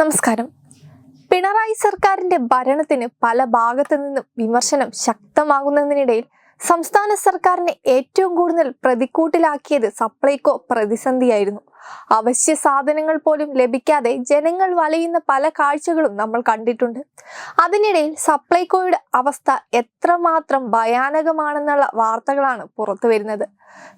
നമസ്കാരം. പിണറായി സർക്കാരിന്റെ ഭരണത്തിന് പല ഭാഗത്തു നിന്നും വിമർശനം ശക്തമാകുന്നതിനിടയിൽ സംസ്ഥാന സർക്കാരിനെ ഏറ്റവും കൂടുതൽ പ്രതിക്കൂട്ടിലാക്കിയത് സപ്ലൈകോ പ്രതിസന്ധിയായിരുന്നു. അവശ്യ സാധനങ്ങൾ പോലും ലഭിക്കാതെ ജനങ്ങൾ വലയുന്ന പല കാഴ്ചകളും നമ്മൾ കണ്ടിട്ടുണ്ട്. അതിനിടയിൽ സപ്ലൈകോയുടെ അവസ്ഥ എത്രമാത്രം ഭയാനകമാണെന്നുള്ള വാർത്തകളാണ് പുറത്തു വരുന്നത്.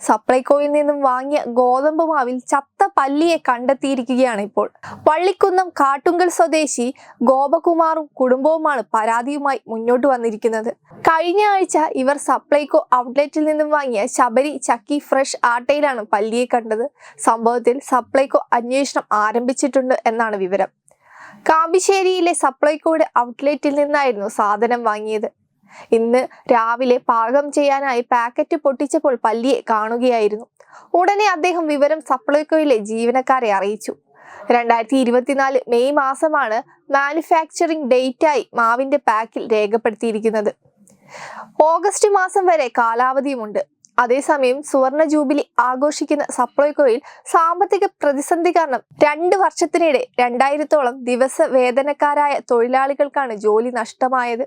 സപ്ലൈകോയിൽ നിന്നും വാങ്ങിയ ഗോതമ്പ് മാവിൽ ചത്ത പല്ലിയെ കണ്ടെത്തിയിരിക്കുകയാണ് ഇപ്പോൾ. വള്ളിക്കുന്നം കാട്ടുങ്കൽ സ്വദേശി ഗോപകുമാറും കുടുംബവുമാണ് പരാതിയുമായി മുന്നോട്ട് വന്നിരിക്കുന്നത്. കഴിഞ്ഞ ആഴ്ച ഇവർ സപ്ലൈകോ ഔട്ട്ലെറ്റിൽ നിന്നും വാങ്ങിയ ശബരി ചക്കി ഫ്രഷ് ആട്ടയിലാണ് പല്ലിയെ കണ്ടത്. സംഭവത്തിൽ സപ്ലൈകോ അന്വേഷണം ആരംഭിച്ചിട്ടുണ്ട് എന്നാണ് വിവരം. കാമ്പിശ്ശേരിയിലെ സപ്ലൈകോയുടെ ഔട്ട്ലെറ്റിൽ നിന്നായിരുന്നു സാധനം വാങ്ങിയത്. ഇന്ന് രാവിലെ പാകം ചെയ്യാനായി പാക്കറ്റ് പൊട്ടിച്ചപ്പോൾ പല്ലിയെ കാണുകയായിരുന്നു. ഉടനെ അദ്ദേഹം വിവരം സപ്ലൈകോയിലെ ജീവനക്കാരെ അറിയിച്ചു. രണ്ടായിരത്തി ഇരുപത്തിനാല് മെയ് മാസമാണ് മാനുഫാക്ചറിംഗ് ഡേറ്റായി മാവിന്റെ പാക്കിൽ രേഖപ്പെടുത്തിയിരിക്കുന്നത്. ഓഗസ്റ്റ് മാസം വരെ കാലാവധിയുമുണ്ട്. അതേസമയം സുവർണ ജൂബിലി ആഘോഷിക്കുന്ന സപ്ലൈകോയിൽ സാമ്പത്തിക പ്രതിസന്ധി കാരണം രണ്ട് വർഷത്തിനിടെ രണ്ടായിരത്തോളം ദിവസ വേതനക്കാരായ തൊഴിലാളികൾക്കാണ് ജോലി നഷ്ടമായത്.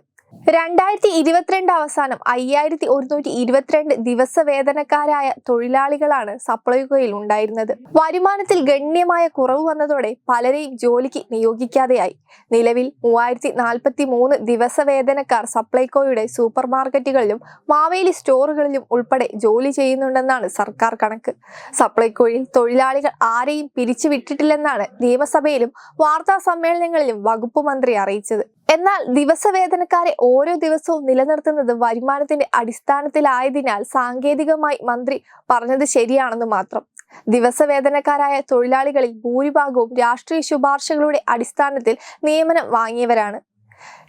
രണ്ടായിരത്തി ഇരുപത്തിരണ്ട് അവസാനം അയ്യായിരത്തി ഒരുന്നൂറ്റി ഇരുപത്തിരണ്ട് ദിവസ വേതനക്കാരായ തൊഴിലാളികളാണ് സപ്ലൈകോയിൽ ഉണ്ടായിരുന്നത്. വരുമാനത്തിൽ ഗണ്യമായ കുറവ് വന്നതോടെ പലരെയും ജോലിക്ക് നിയോഗിക്കാതെയായി. നിലവിൽ മൂവായിരത്തി നാൽപ്പത്തി മൂന്ന് ദിവസ വേതനക്കാർ സപ്ലൈകോയുടെ സൂപ്പർ മാർക്കറ്റുകളിലും മാവേലി സ്റ്റോറുകളിലും ഉൾപ്പെടെ ജോലി ചെയ്യുന്നുണ്ടെന്നാണ് സർക്കാർ കണക്ക്. സപ്ലൈകോയിൽ തൊഴിലാളികൾ ആരെയും പിരിച്ചുവിട്ടിട്ടില്ലെന്നാണ് നിയമസഭയിലും വാർത്താ സമ്മേളനങ്ങളിലും വകുപ്പ് മന്ത്രി അറിയിച്ചത്. എന്നാൽ ദിവസവേതനക്കാരെ ഓരോ ദിവസവും നിലനിർത്തുന്നത് വരുമാനത്തിന്റെ അടിസ്ഥാനത്തിലായതിനാൽ സാങ്കേതികമായി മന്ത്രി പറഞ്ഞത് ശരിയാണെന്ന് മാത്രം. ദിവസവേതനക്കാരായ തൊഴിലാളികളിൽ ഭൂരിഭാഗവും രാഷ്ട്രീയ ശുപാർശകളുടെ അടിസ്ഥാനത്തിൽ നിയമനം വാങ്ങിയവരാണ്.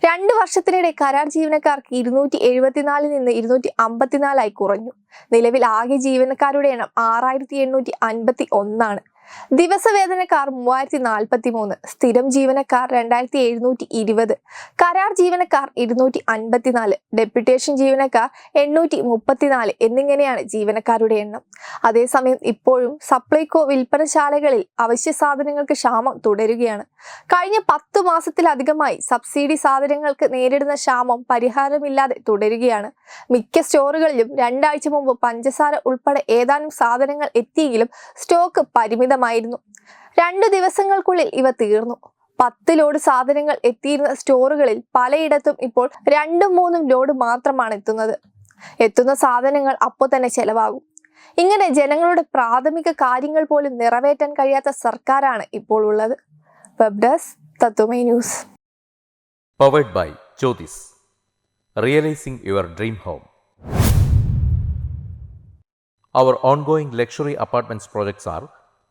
രണ്ട് വർഷത്തിനിടെ കരാർ ജീവനക്കാർക്ക് ഇരുന്നൂറ്റി എഴുപത്തിനാലിൽ നിന്ന് ഇരുന്നൂറ്റി അമ്പത്തിനാലായി കുറഞ്ഞു. നിലവിൽ ആകെ ജീവനക്കാരുടെ എണ്ണം ആറായിരത്തി എണ്ണൂറ്റി അൻപത്തി ഒന്നാണ് ദിവസവേതനക്കാർ മൂവായിരത്തി നാൽപ്പത്തി മൂന്ന് സ്ഥിരം ജീവനക്കാർ രണ്ടായിരത്തി എഴുന്നൂറ്റി ഇരുപത് കരാർ ജീവനക്കാർ ഇരുന്നൂറ്റി അൻപത്തിനാല് ഡെപ്യൂട്ടേഷൻ ജീവനക്കാർ എണ്ണൂറ്റി മുപ്പത്തിനാല് എന്നിങ്ങനെയാണ് ജീവനക്കാരുടെ എണ്ണം. അതേസമയം ഇപ്പോഴും സപ്ലൈകോ വിൽപ്പനശാലകളിൽ അവശ്യ സാധനങ്ങൾക്ക് ക്ഷാമം തുടരുകയാണ്. കഴിഞ്ഞ പത്തു മാസത്തിലധികമായി സബ്സിഡി സാധനങ്ങൾക്ക് നേരിടുന്ന ക്ഷാമം പരിഹാരമില്ലാതെ തുടരുകയാണ്. മിക്ക സ്റ്റോറുകളിലും രണ്ടാഴ്ച മുമ്പ് പഞ്ചസാര ഉൾപ്പെടെ ഏതാനും സാധനങ്ങൾ എത്തിയെങ്കിലും സ്റ്റോക്ക് പരിമിതമായിരുന്നു രണ്ടു ദിവസങ്ങൾക്കുള്ളിൽ ഇവ തീർന്നു. പത്ത് ലോഡ് സാധനങ്ങൾ എത്തിയിരുന്ന സ്റ്റോറുകളിൽ പലയിടത്തും ഇപ്പോൾ രണ്ടും മൂന്നും ലോഡ് മാത്രമാണ് എത്തുന്നത്. എത്തുന്ന സാധനങ്ങൾ അപ്പോൾ തന്നെ ചെലവാകും. ഇങ്ങനെ ജനങ്ങളുടെ പ്രാഥമിക കാര്യങ്ങൾ പോലും നിറവേറ്റാൻ കഴിയാത്ത സർക്കാരാണ് ഇപ്പോൾ ഉള്ളത്. Web desk Tatwamayi news. Powered by Jyothis realising your dream home